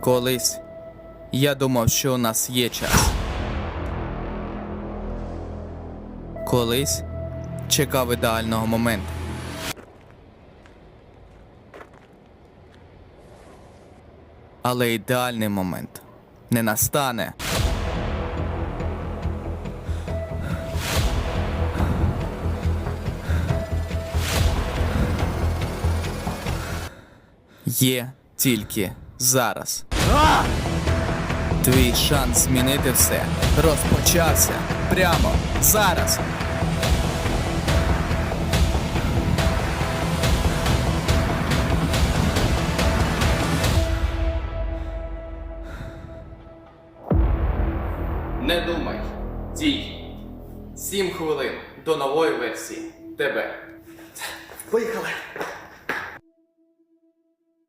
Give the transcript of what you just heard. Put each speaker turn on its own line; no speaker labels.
Колись я думав, що у нас є час. Колись чекав ідеального моменту. Але ідеальний момент не настане. Є тільки зараз. Твій шанс змінити все розпочався прямо зараз. Не думай, дій. Сім хвилин до нової версії. Тебе.
Поїхали.